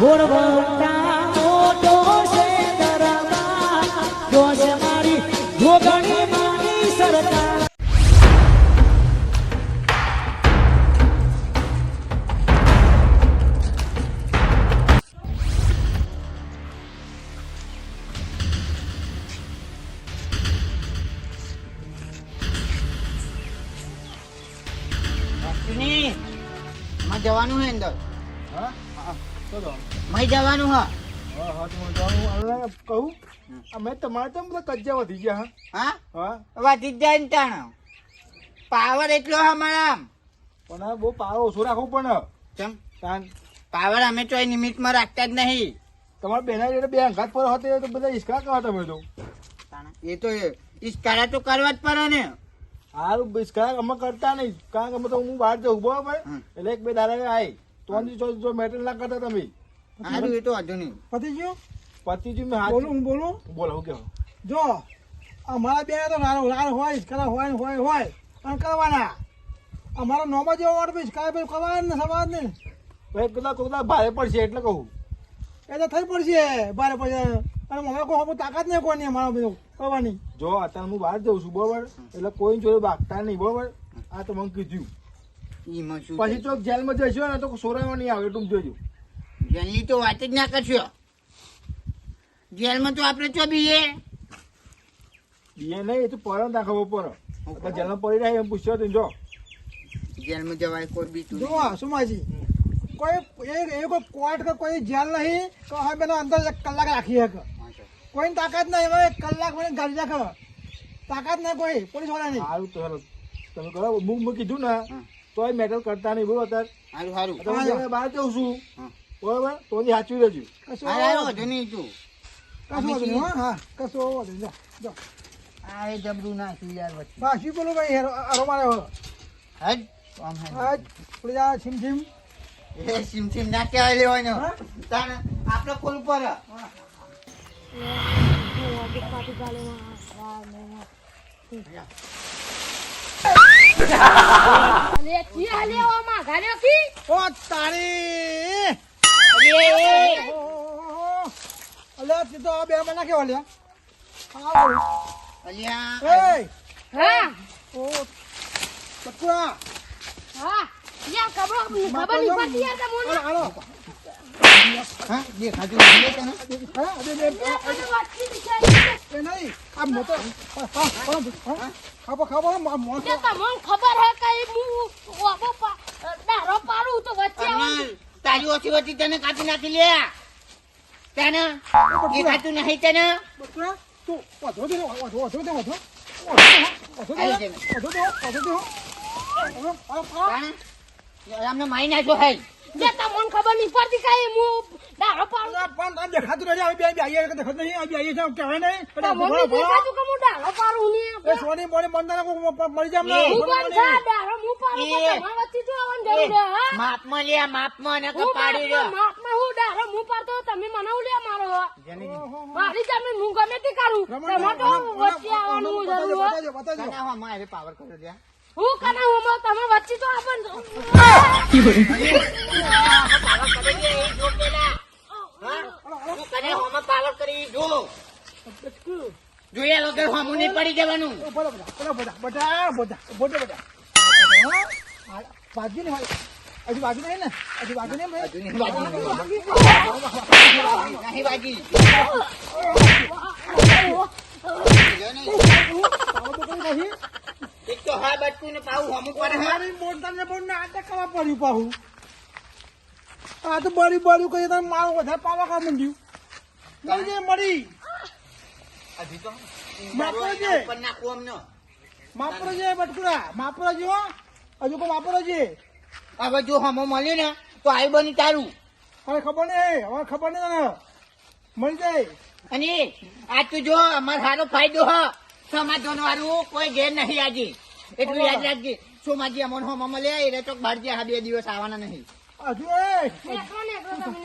What about that? અમે તમારે તો બધા કજ્જા વધી ગયા હા? હા? હા. જાય ને તાણ. પાવર એટલો હે અમારા પણ આ બહુ પારો ઓછો રાખવો પણ ચમ તાન પાવર અમે તો નિમિત્તમાં રાખતા જ નહીં. તમારા બેના જોડે બે અંગાત પર હતા તો બધા ઈસકા કહો તમે તો. એ તો ઈસ્કારા તો કરવા જ પડે ને. હારું બિસ્કાર અમે કરતા નહીં. કારણ કે અમે તો હું બહાર જઉં બરાબર? પડે એટલે એક બે દાડા આવી તો જો મેટર ના કરતા તમે. સારું એ તો વાંધો નહીં. પતિ ગયો? પતિજી મેં હાથ બોલું હું બોલું? બોલો હું કેવું જો અમારા બે તો રાડ રાડ હોય કદાચ હોય ને હોય હોય અને કરવાના. અમારો નોમો જેવો ઓર્ડર બી કાંઈ ભાઈ કરવાના ને સમાજ ને. ભાઈ કદાચ કદાચ ભારે પડશે એટલે કહું. એ તો થઈ પડશે બારે પડશે. અને મને કોઈ હમું તાકાત નહીં કોઈ નહીં અમારા બધું કરવાની. જો અત્યારે હું બહાર જઉં છું બરોબર? એટલે કોઈ જોડે વાગતા નહીં બરોબર? આ તો મને કીધું. એમાં શું પછી ચોક જેલમાં જશો ને તો સોરાવા નહીં આવે એટલું જોજો. જેલની તો વાત જ ના કરશો. જેલમાં તો આપણે ચો બીએ બીએ નહીં એ તો પર નાખવો પર જેલમાં પડી રહ્યા એમ પૂછ્યો તું જો. જેલમાં જવાય કોઈ બી તું જો સુમાજી કોઈ એ કોઈ કોર્ટ કે કોઈ જેલ નહીં તો હવે બેનો અંદર એક કલાક રાખી શકે કોઈ તાકાત નહીં હવે એક કલાક મને ગાડી રાખે તાકાત નહીં કોઈ પોલીસવાળા નહીં સારું તો તમે કરો મૂક મૂકી કીધું ને. તોય મેડલ કરતા નહીં બોલો અત્યારે. સારું સારું બહાર જઉં છું. બરોબર? તો સાચવી રહેજો આવ્યો નહીં તું. કશું નહીં, હા હા કશું નહીં જો જો. આ એ જબરું નાખ્યું યાર વચ્ચે. શું બોલું ભાઈ હેરો મારે હજ? આમ હે. આજ પેલી આ છીમ છીમ એ સિમ સિમ ના કહેવાય લેવાનો હા? તાણ આપણે કોલ પર અલે કી હાલે ઓ માં ગાલ્યો કી? ઓ તારી. અલે તે તો આ બે મને કેવા લ્યા આવ અલ્યા એ! હા. ઓ બકુરા હા. યાર ખબર ખબર નહીં પડતી યાર હાલો હા તને? હા તમે વાતચીત છે. એ નહીં આ મોટો હા હા હા ખાબો ખાબો આ મોટો. તમને ખબર હે કે હું ઓબો પા દારો પાડું તો વચ્ચે આવું તારી ઓછી ઓછી તને કાપી નાખી લે તને? દેખાતું નહીં તને? બકુરા તું વધો દે વધો વધો દે વધો વધો. દે વધો દે વધો દે? અમને મારી નાખ્યો હે. કે તમને ખબર નહીં પડતી કે હું દારો પાડું. પણ આ દેખાતું નથી આવી બે બે આઈએ દેખાતું નહીં. આવી આઈએ છે કહેવાય નહીં. તમને દેખાતું કે હું દારો પાડું ને એ સોની બોની બંધાને કોઈ મળી જામ એ. હું પણ છે? દારો હું પાડું? તો તમારા વચ્ચે જો હા? લે ને માપમાં હું દારો હું પાડતો તમે મને લે મારો મારી જમીન હું ગમે તે કરું વચ્ચે આવવાનું જરૂર મારે પાવર કર્યો લે હું કના હું તમે વચ્ચે તો આપણ પાવર કરી જો પેલા હા તું કને હોમાં પાવર કરી જો જોયા વગર હોમું નહીં પડી જવાનું બધા બધા બધા બધા બધા બધા નહીં હજુ બાજુ નહીં ને હજુ બાજુ નહીં હજુ નહીં બાજી. નહીં બાજી એક તો હા બટકું ને પાવું હોમું પડે મારી મોટા ને બોલ ના આ કરવા પડ્યું પાહું. આ તો બળી બળ્યું કઈ તમે મારો વધારે પાવા કા મંડ્યું. મળી. જાય મળી હજી તો અમને. માપરો બટકુરા હજુ હવે જો હમો મળ્યું ને તો આવી બની તારું. હવે ખબર નહીં હવે ખબર નહીં તને. મળી જાય. અને આ તું જો અમારો સારો ફાયદો હ. સમાધાન વાળું કોઈ ઘેર નહીં આજે. એટલું યાદ રાખજે સોમાજી અમોન હોમ મળે એટલે તો બારજે આ બે દિવસ આવવાના નહીં. હજુ નેકરો નેકરો તમે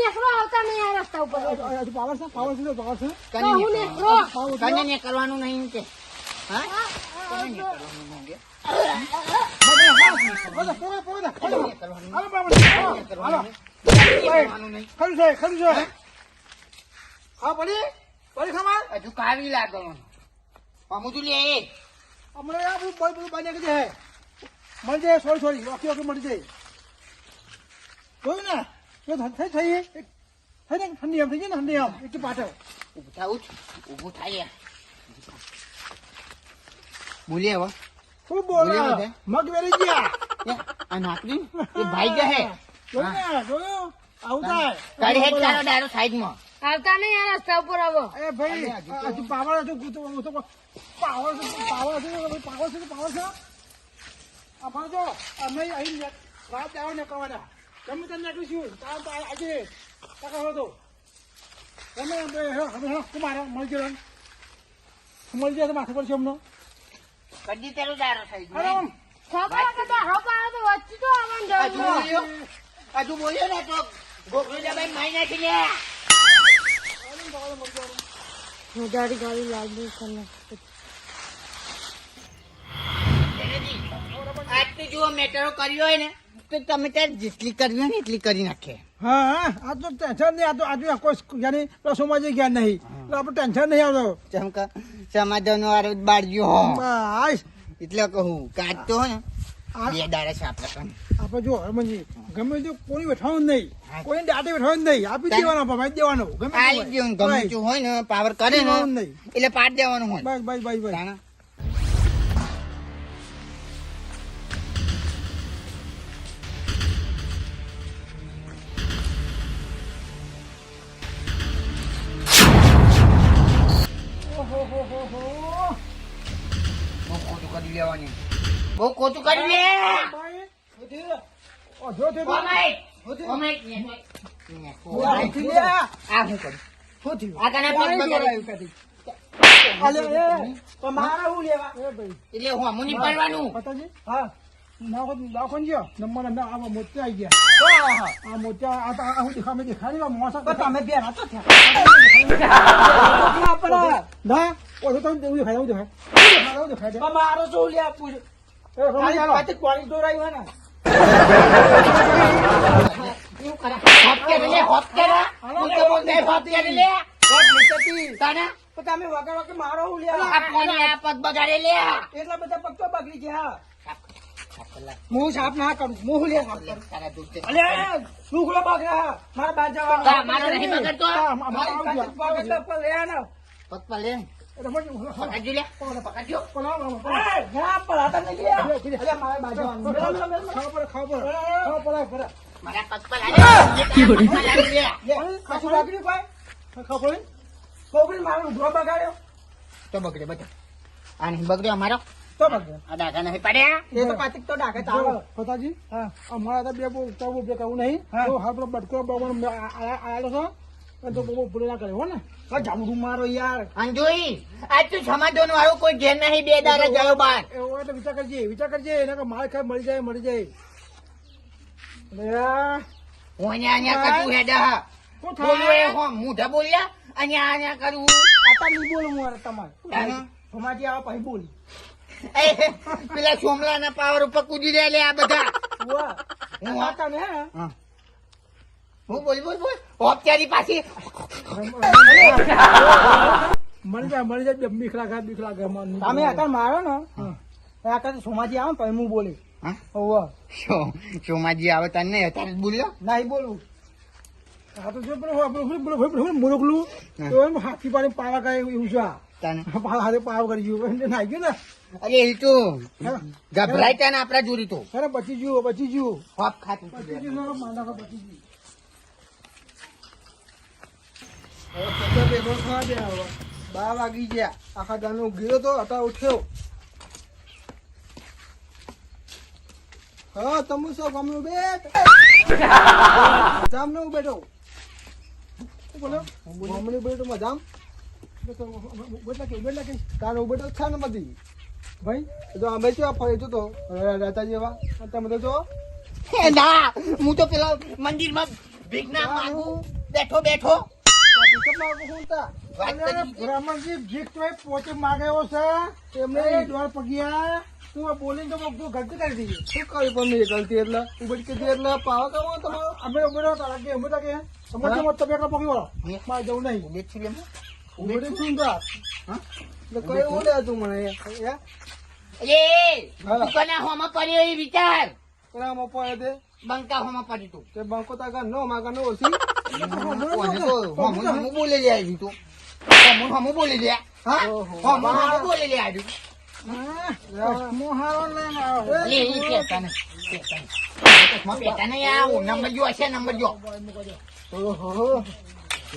નેકરો આવતા નહીં આ રસ્તા ઉપર. હજુ પાવર છે? પાવર છે પાવર છે? તો હું? નેકરો પાવર છે કને ને કરવાનું નહીં કે? હા કરવાનું નહીં હજુ કાવી લાગે મને અમુક તું લે. હમણાં આ બધું બધું બાંધ્યા કે છે મળી જાય સોરી સોરી ઓકે ઓકે મળી જાય જોયું ને જો થઈ થઈ થઈ ને ઠંડી આમ થઈ ગઈ ને ઠંડી આમ એક પાછળ બોલીએ શું બોલે? બોલ્યો બધે? મગ વેરી ગયા. એ, આ નાકડી એ ભાઈ ગયા હે. જોયું ને જોયું? આવું થાય. ગાડી હેડ તારો ડાયરો સાઈડમાં. આવતા નહીં આ રસ્તા ઉપર આવો. એ ભાઈ હજુ પાવર હજુ ગુતો ગુતો પાવર પાવર છે પાવર છે પાવર છે આ પણ જો અમે અહીં રાત આવો ને કવાના તમે તેને નાખીશું તાર તો આજે ટકા હતો તમે હવે હવે હવે કુમાર મળી ગયો મળી જાય માથે પર છે હમણાં કદી તારો ડાયરો અરે સાઈડમાં છોકરા કદા દારો પાડો તો વચ્ચે તો હજુ બોલ્યો? હજુ બોલ્યો ને તો ગોખલું દબાઈ માઈ નાખી લે ગાડી ગાડી લાગી કને આજ તો જુઓ મેટરો કર્યો હોય ને તો તમે ત્યારે જેટલી કરવી હોય ને એટલી કરી નાખે. હા હા. આ તો ટેન્શન નહીં આ તો આજુ કોઈ યાની રસોમાં ગયા નહીં. તો આપણે ટેન્શન નહીં આવતો. ચમકા સમાધાન વાળો બાળજો હો. બસ. એટલે કહું કાચ તો ને. આ- બે દાડા છે કન આપણે જો હરમનજી ગમે તે કોઈ બેઠાવું નહીં. કોઈ દાટે બેઠાવું નહીં. આપી દેવાનો ભાઈ દેવાનો. ગમે તે ગમે હોય ને પાવર કરે ને. એટલે પાડ દેવાનું હોય. બસ બસ બસ બસ. કરી લેવાની. બહુ ખોટું કાઢી લે. હું લેવા? એટલે હું અમુની પડવાનું? નાખો નાખો ને નંબર ના આવા આવી ગયા આ આ તો હું દેખામે દેખાડી મોસા તમે બે રાતો ના ઓ તો તમે દેવું દેખાય દેવું દેખાય દેવું દેખાય મારો લે પૂછ દોરાઈ હોય ને એવું કરે. લે. હું તો લે. તને? તમે વગર વગર મારો હું આ કોને આ પગ બગાડે લે. એટલા બધા પગ તો બગડી ગયા હું સાફ ના કરું મારા બાર જવાનું તા, મારો. મારો. મારા બગડે બધા. આ નહીં બગડ્યો અમારો આ ડાઘા નહીં પડ્યા? પતાજી અમારા તો બે બહુ બે કરવું નહીં. તો હા પેલો બટકો બગવાનો આવેલો છો તો બહુ ભૂલ ના કરે હો ને. જામડું મારો યાર. અંજોઈ આજ તું સમાધાન વાળું કોઈ ઘેર નહીં બે દાડા ગયો બાર. એવો તો વિચાર કરજે વિચાર કરજે એને કે મારે કઈ મળી જાય મળી જાય. હું અહીંયા અહીંયા કરતું હેડા હા. એ હો મોઢા બોલ્યા અહીંયા અહીંયા કરવું. આતા નહીં બોલું મારે તમારે. હા. સમાજી આવો પછી બોલ. એ, સોમલા ના પાવર ઉપર કૂદી રહ્યા લે આ બધા. હું આતા ને હું? બોલ બોલ બોલ. હોપચારી પાછી. મળી જાય મળી જાય બે બીક લાગે બીક તમે અત્યારે મારો ને? અત્યારે સોમાજી આવે ને હું બોલી હા? હોવ સોમાજી આવે તને નહીં અત્યારે બોલ્યો? નહીં બોલું. હા તો જો પેલો પેલો પેલો પેલો પેલો તો એમ હાથી પાડી પાવા કરે એવું છે પાવા હાથે પાવ કરી ગયું. નાઈ ગયું ને? અરે હે? ગભરાય તને આપડા જોડી તો સર બચી જુઓ બચી જુઓ હોપ ખાતું બચી ગયું માંડા બચી ગયું ભેગો થવા દે હવે. બાર વાગી ગયા આખા દાનો ગયો તો હતા ઉઠ્યો હા તમે શું ગામનું બેટ જામનું બેઠો શું બોલો ગમનું બેઠો મજામ ઉભેટ કે ઉભેટ કે તારો બેટો ને બધી ભાઈ તો અમે શું ફરે તો તો રહેતા જેવા. તમે તો ના હું તો પેલા મંદિરમાં ભીખ ના માંગુ. બેઠો બેઠો. હું તા. કરી બ્રાહ્મણજી ભીખ તો પોતે માગેલો છે. એમને ડોર પગ્યા. તું બોલીને તો તું ગલતી કરી દીધી. શું કરી પણ મેં ગલતી એટલે? ઊભી કીધી એટલે પાવા કમાવો તમારો? અમે ઊભી રહો તારા કે ઊભી કે સમજ મત તમે પગી વળો. મારે જવું નહીં. ઉમેદ છે એમ? શું તો એટલે કઈ બોલે તું મને? એ હા. તું હોમાં પડ્યો એ વિચાર. કોના મપાય દે બંકા હોમાં પડ્યું તું તે બંકો તાકા નો માગા નો તો હમું હમું બોલે લે આવી તું. હમું હમું બોલે લે. હા? હમું બોલે લે આવી નંબર જો છે નંબર જો. ઓહો.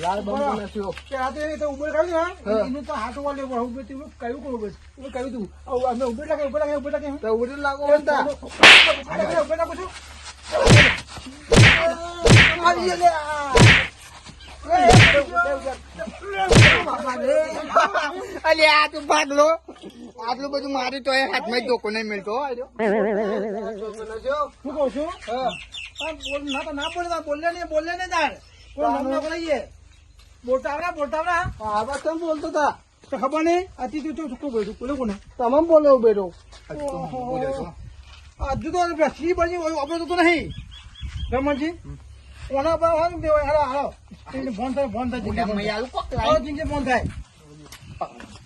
લાલ બંકો નાખ્યો. કે આ તો એ તો ઊભો કાઢી ને એનું તો હાથ વાળે ઊભો ઊભો તું કયું કોણ ઊભો ઊભો કહ્યું તું. અમે ઊભો લાગે ઊભો લાગે ઊભો લાગે તો ઊભો લાગો વંતા ઊભો લાગો છું મારી લે અલે આ તું ભાગલો. આટલું બધું મારી તો એ હાથમાં ધોકો નહીં મળતો હો કહું છું? હા. ના તો ના બોલે બોલે નહીં બોલે નહીં તાર કોઈ નામ ના બોલાઈએ. બોલતા આવડે હા બસ તમે બોલતો તા? તો ખબર નહીં? અતિ તું તો શું બોલું બોલે કોને? તમામ બોલો બેઠો હજુ તો શ્રી બની આપણે તો નહીં. રમણજી કોના પર હોય. ને હાલો. હાલો ફોન થાય ફોન થાય. ફોન થાય.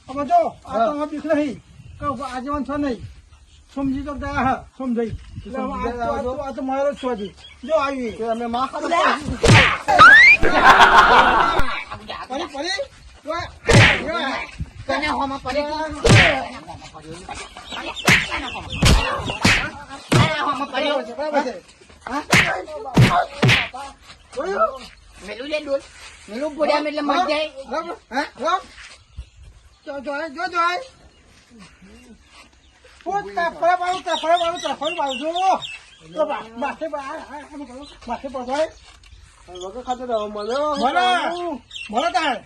અમે જો આ તો બીક નહીં. આજીવન નહીં. સમજી તો ગયા હા સમજાઈ. આ તો- આ આ મારો જ છો જો આવી. અમે માં જો જો આ. તને હોમાં? તને હોમાં પડ્યું? જોયું? મેલું લે ડોલ. મેલું બોલ્યા એટલે મર જાય. જો. જો, જો, જો, જો. હું તફરે પાડું, તફરે પાડું, તફરે પાડું છું. તો બા- માથે બા- આ- આ- આમ કરું. માથે પડતો હોય. ભલે. ભલે તાર.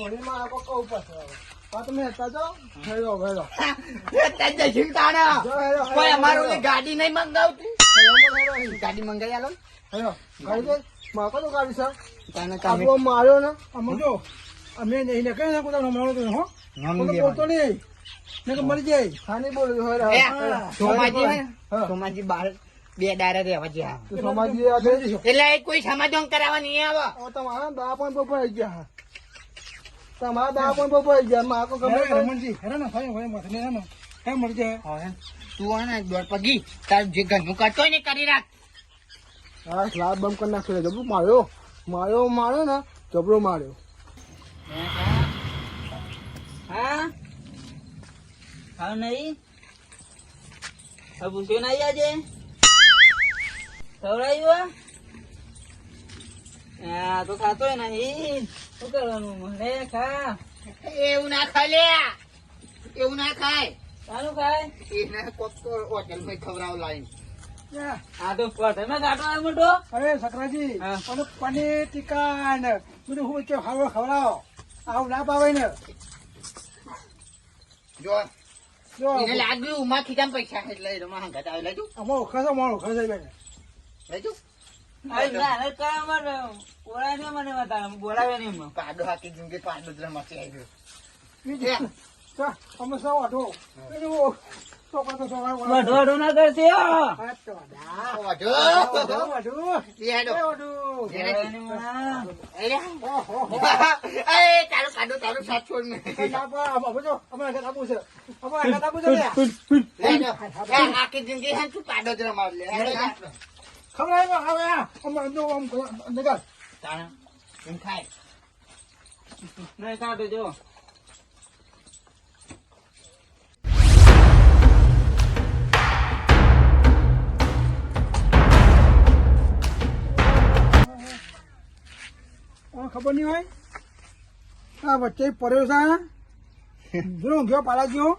હોળીમાં આ કોક ઉપર છે હવે. હા, તમે હતા જો? Hello, hello. તને જઈશું તાણા. જો, હેલો, હેલો, કોઈ અમારું ગાડી નહીં મંગાવતું. ગાડી મંગાવી આલો. માકો તો ગાડી છે. તને આપણો માર્યો ને અમે જો અમે નહીં ને કઈ ના કોઈ હમણાં તો હો. બોલતો નહીં મરી જાય નહીં બોલું. સોમાજી સોમાજી બહાર બે દાડા રહેવા જ્યાં. તો જશે. એટલે એ કોઈ સમાધાન કરાવવા નહીં આવે. તમારા દા પણ બપોર આવી ગયા તમારા દા પણ બપોર આવી ગયા માકો ગમે રમણજી હેરા ના ભાઈ હોય માથે ને. હે મરી જાય. તું આ ને દોડ પગી. તાર જે ઘરનું કરતો ને કરી રાખ. હા સ્લાબ બમ કરી નાખ્યો જબરો માર્યો. માર્યો માર્યો ને જબરો માર્યો. હા? હા નહીં? પૂછ્યું નહીં આજે? ખવડાવ્યું હા. તો ખાતો નહીં. શું કરવાનું? મને ખા. એવું ના ખાય લે એવું ના ખાય. સારું ખાય? એને કોક તો હોટેલમાં ખવડાવ લાવીને આ તો પઠામાં કાઢો આવે મોટો. અરે સકરાજી હા. અને પનીર ટીકા ને બધું હું કે ખાવો ખવડાવો. આવું ના પાવે ને. જો. જો. લાગ્યું ઉમા ખીચામાં પૈસા છે એટલે એમાં હંગાત આવે. લેજો અમારો ખાસો મારો ખાસો બેન. જિંદગી કાઢો આખી જિંદગી હે પાડો જ રમાડ લે. ખબર આવી હવે આ. અમારે જો આમ. નીકળ. તાણા. એમ ખાય નહીં ખાતો જો ખબર નહીં હોય આ વચ્ચે પડ્યો છે જો ગયો પાલા ગયો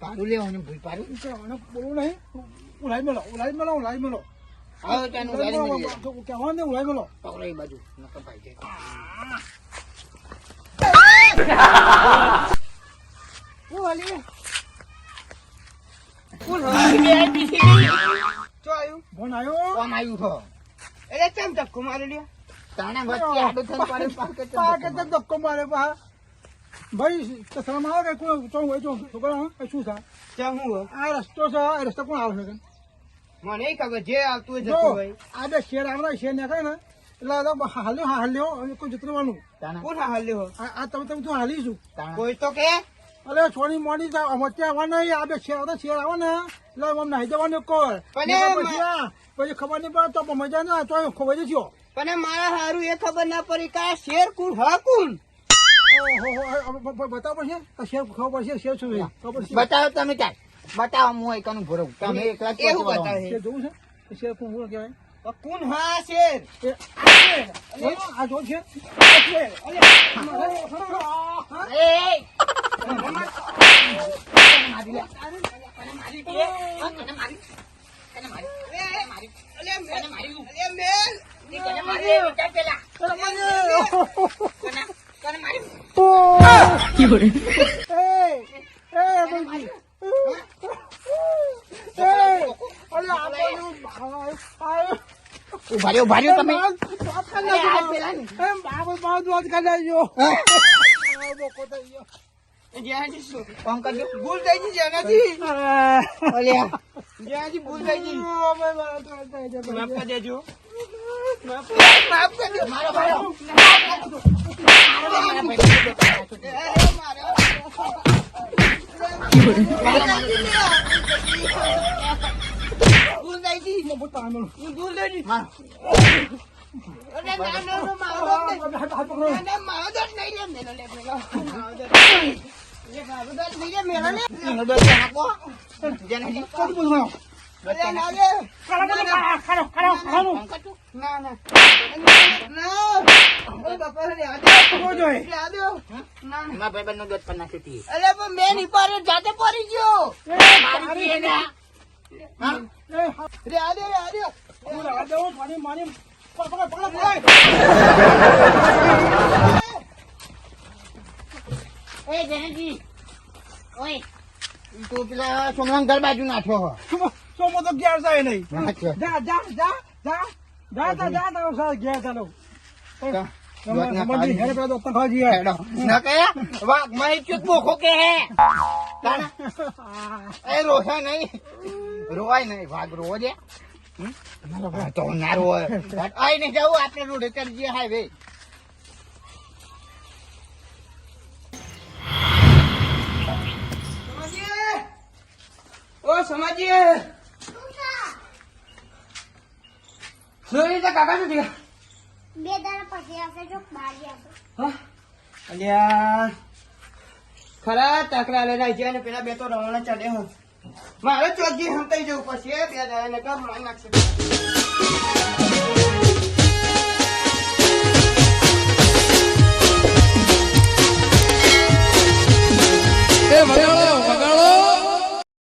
પાડું લેવાનું ભૂલ પાડું બોલવું નહીં ઉલાઈ મેલો ઉલાઈ મેલો ઉલાઈ મેલો હવે તાનું ગાડી મળી જાય. કહેવાનું નહીં ઉલાઈ મેલો પકડો એ બાજુ નકર ભાઈ જાય. હું હાલી? ચો આવ્યું ફોન આવ્યો કોણ આવ્યું છો એટલે કેમ ધક્કો મારી લ્યો? તાણા વચ્ચે આડો થઈને પાડે પાકે તો કે ધક્કો મારે. પા ભાઈ તો શરમ આવે કે કોણ ચોં હોય ચોં છોકરા શું છે ત્યાં હું? આ રસ્તો છે આ રસ્તો કોણ આવે છે? મને ખબર જે આવતું હોય જો જતું હોય. આ બે શેર આવના શેર નીકળે ને એટલે હાલ્યો હાલ્યો કોઈ જતરવાનું કોણ હાલ્યો? આ તમે તમે તું હાલી છું. કોઈ તો કે? અરે છોની મોડી વચ્ચે આવવાના નહીં. આ બે શેર આવતા શેર આવે ને. એટલે આમ નાહી જવાનું એમ- પછી ખબર નહીં પડે તો મજા ના તો ખબર જશો. પણ મારા હારું એ ખબર ના પડી કે આ શેર કુણ હા કુણ? બતાવો પડશે શેર ખબર પડશે શેર શું છે? ખબર છે બતાવો તમે ત્યાં બતાવો હું એકનું ભરવું તમે એકલા જ એવું બતાવે. શેર જોવું છે શેર કોણ કોણ કહેવાય કોણ હા શેર આ જો છે હા? મારી ગયો. જ્યાંથી શું? ફોન કરજો. ભૂલ થઈ ગઈ જેનાથી. જ્યાંથી ભૂલ થઈ ગઈ. માફ કરી દેજો. માફ કરી દેજો. મારો મારો મારો. ભૂલ થઈ ગઈ. બહુ તાંડવ. ભૂલ થઈ ગઈ. મારો. અરે, ના, ના, ના, મારો. ના, ના, મારો દોસ્ત નહીં લે. મેલો લે, મેલો. મારો નહીં. એ મારો દોસ્ત નહીં લે, મેલો લે. એનો દોસ્ત ત્યાં આપો. જેનાથી. કોણ બોલવાનો? અરે, ના લે. ખાડો, ખાડો. ફોન કરજો. ના, ના. ના. ના, ના. મારા ભાઈબંધનો દોસ્ત પણ નાખ્યો હતી. અરે, મેં નહીં પાડ્યો, જાતે પડી ગયો. મારી બેન તું પેલા સોમરામ ઘર બાજુ નાખ્યો શું મોટો ઘેર જાય નહીં જા જા જા જા જા જા જા તારો સાર ઘેર ચાલો કા? સમજી હેડે પેલા દોસ્ત ખાવા જઈએ હેડો. ના કે? વાહ, મારી ચૂક મોખો કે હે. એ રોહે નહીં. રોવાય નહીં. ભાગ રોવો છે? હમ? તો ના રોવે. આઈ નહીં જવું આપણે રોડે કરી હાઈવે ઓ સમાજી સુરી તો કાકા શું થયા બે દાડા પછી આવશે જો બારી આવશે અલ્યા ખરા તાકડા લઈને જાય બે તો રવાના ચડે હું. મારે ચોજી હંતાઈ જવું પડશે, બે દાડા ને કામ મારી નાખશે.